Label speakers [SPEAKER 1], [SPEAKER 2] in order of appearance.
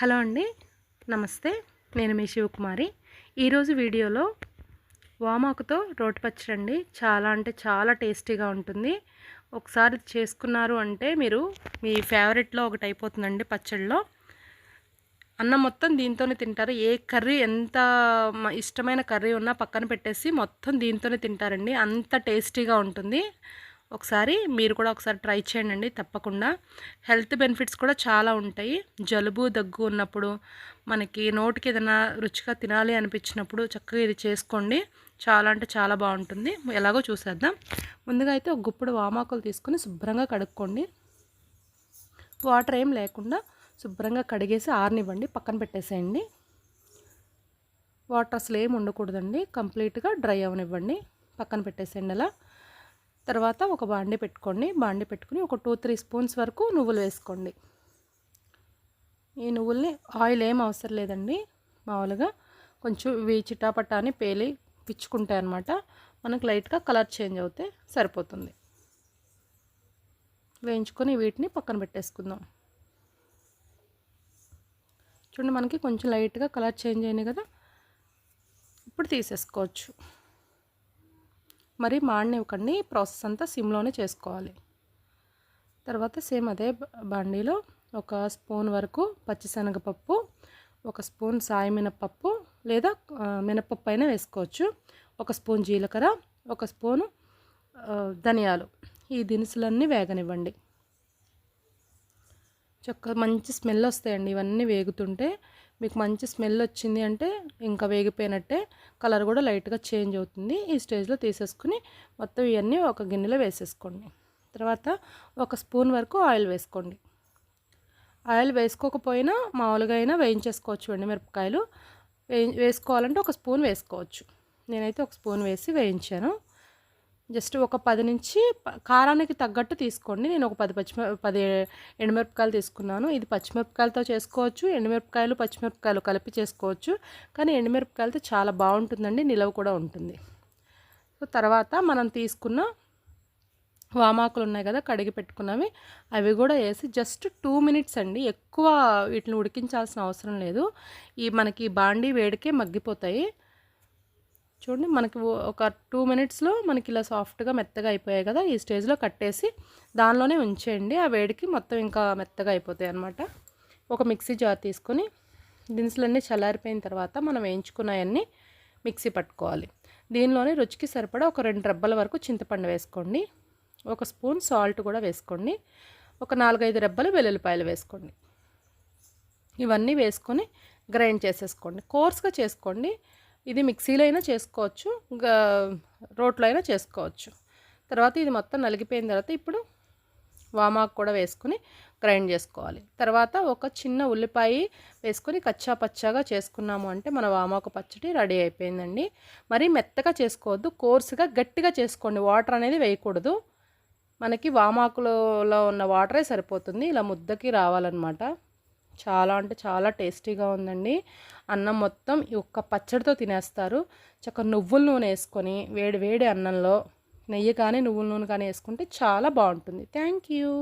[SPEAKER 1] Hello అండి నమస్తే. నేను మీ శివకుమారి. ఈరోజు వీడియోలో వామాకుతో రోటి పచ్చడి అండి. చాలా అంటే చాలా టేస్టీగా ఉంటుంది. ఒకసారి చేసుకున్నారు అంటే మీరు మీ ఫేవరెట్లో ఒకటి అయిపోతుందండి పచ్చడిలో. అన్నం మొత్తం దీంతోనే తింటారు. ఏ కర్రీ ఎంత ఇష్టమైన కర్రీ ఉన్నా పక్కన పెట్టేసి మొత్తం దీంతోనే తింటారండి. అంత టేస్టీగా ఉంటుంది. ఒకసారి మీరు కూడా ఒకసారి ట్రై చేయండి తప్పకుండా. హెల్త్ బెనిఫిట్స్ కూడా చాలా ఉంటాయి. జలుబు దగ్గు ఉన్నప్పుడు మనకి నోటికి ఏదైనా రుచిగా తినాలి అనిపించినప్పుడు చక్కగా ఇది చేసుకోండి. చాలా అంటే చాలా బాగుంటుంది. ఎలాగో చూసేద్దాం. ముందుగా అయితే ఒక గుప్పుడు వామాకులు తీసుకుని శుభ్రంగా కడుక్కోండి. వాటర్ ఏం లేకుండా శుభ్రంగా కడిగేసి ఆరనివ్వండి. పక్కన పెట్టేసేయండి. వాటర్ అసలు ఏం ఉండకూడదండి. కంప్లీట్గా డ్రై అవనివ్వండి. పక్కన పెట్టేసేయండి అలా. తర్వాత ఒక బాండి పెట్టుకోండి. బాండి పెట్టుకుని ఒక టూ త్రీ స్పూన్స్ వరకు నువ్వులు వేసుకోండి. ఈ నువ్వుల్ని ఆయిల్ ఏం అవసరం లేదండి. మామూలుగా కొంచెం ఇవి చిటాపటాని పేలి పిచ్చుకుంటాయి అనమాట మనకు లైట్గా కలర్ చేంజ్ అవుతే సరిపోతుంది. వేయించుకొని వీటిని పక్కన పెట్టేసుకుందాం. చూడండి మనకి కొంచెం లైట్గా కలర్ చేంజ్ అయినాయి కదా. ఇప్పుడు తీసేసుకోవచ్చు. మరి మాడనివ్వకండి. ప్రాసెస్ అంతా సిమ్లోనే చేసుకోవాలి. తర్వాత సేమ్ అదే బండిలో ఒక స్పూన్ వరకు పచ్చిశనగపప్పు ఒక స్పూన్ సాయి మినపప్పు లేదా మినపప్పు అయినా వేసుకోవచ్చు. ఒక స్పూన్ జీలకర్ర ఒక స్పూను ధనియాలు. ఈ దినుసులన్నీ వేగనివ్వండి. చక్క మంచి స్మెల్ వస్తాయండి. ఇవన్నీ వేగుతుంటే మీకు మంచి స్మెల్ వచ్చింది అంటే ఇంకా వేగిపోయినట్టే కలర్ కూడా లైట్గా చేంజ్ అవుతుంది. ఈ స్టేజ్లో తీసేసుకుని మొత్తం ఇవన్నీ ఒక గిన్నెలో వేసేసుకోండి. తర్వాత ఒక స్పూన్ వరకు ఆయిల్ వేసుకోండి. ఆయిల్ వేసుకోకపోయినా మామూలుగా అయినా వేయించేసుకోవచ్చు ఎండుమిరపకాయలు వే వేసుకోవాలంటే ఒక స్పూన్ వేసుకోవచ్చు. నేనైతే ఒక స్పూన్ వేసి వేయించాను. జస్ట్ ఒక పది నుంచి కారానికి తగ్గట్టు తీసుకోండి. నేను ఒక పది పచ్చిమి పది ఎండుమిరపకాయలు తీసుకున్నాను. ఇది పచ్చిమిరపకాయలతో చేసుకోవచ్చు ఎండుమిరపకాయలు పచ్చిమిరపకాయలు కలిపి చేసుకోవచ్చు. కానీ ఎండుమిరపకాయలతో చాలా బాగుంటుందండి నిలవ కూడా ఉంటుంది. సో తర్వాత మనం తీసుకున్న వామాకులు ఉన్నాయి కదా కడిగి పెట్టుకున్నవి అవి కూడా వేసి జస్ట్ టూ మినిట్స్ అండి. ఎక్కువ వీటిని ఉడికించాల్సిన అవసరం లేదు. ఈ మనకి బాండీ వేడికే మగ్గిపోతాయి. చూడండి మనకి ఒక టూ మినిట్స్లో మనకి ఇలా సాఫ్ట్గా మెత్తగా అయిపోయాయి కదా ఈ స్టేజ్లో కట్టేసి దానిలోనే ఉంచేయండి. ఆ వేడికి మొత్తం ఇంకా మెత్తగా అయిపోతాయి అనమాట ఒక మిక్సీ జార్ తీసుకొని దినుసులన్నీ చల్లారిపోయిన తర్వాత మనం వేయించుకున్నాయన్నీ మిక్సీ పట్టుకోవాలి. దీనిలోనే రుచికి సరిపడా ఒక రెండు రెబ్బల వరకు చింతపండు వేసుకోండి. ఒక స్పూన్ సాల్ట్ కూడా వేసుకోండి. ఒక నాలుగైదు రెబ్బలు వెల్లుల్లిపాయలు వేసుకోండి. ఇవన్నీ వేసుకొని గ్రైండ్ చేసేసుకోండి. కోర్స్గా చేసుకోండి. ఇది మిక్సీలో అయినా చేసుకోవచ్చు రోట్లో అయినా చేసుకోవచ్చు. తర్వాత ఇది మొత్తం నలిగిపోయిన తర్వాత ఇప్పుడు వామాకు కూడా వేసుకుని గ్రైండ్ చేసుకోవాలి. తర్వాత ఒక చిన్న ఉల్లిపాయ వేసుకొని కచ్చా పచ్చాగా చేసుకున్నాము అంటే మన వామాకు పచ్చడి రెడీ అయిపోయిందండి. మరీ మెత్తగా చేసుకోవద్దు కోర్సుగా గట్టిగా చేసుకోండి. వాటర్ అనేది వేయకూడదు. మనకి వామాకులలో ఉన్న వాటరే సరిపోతుంది. ఇలా ముద్దకి రావాలన్నమాట. చాలా అంటే చాలా టేస్టీగా ఉందండి. అన్నం మొత్తం ఈ ఒక్క పచ్చడితో తినేస్తారు. చక్క నువ్వుల నూనె వేసుకొని వేడి వేడి అన్నంలో నెయ్యి కానీ నువ్వుల నూనె కానీ వేసుకుంటే చాలా బాగుంటుంది. Thank you.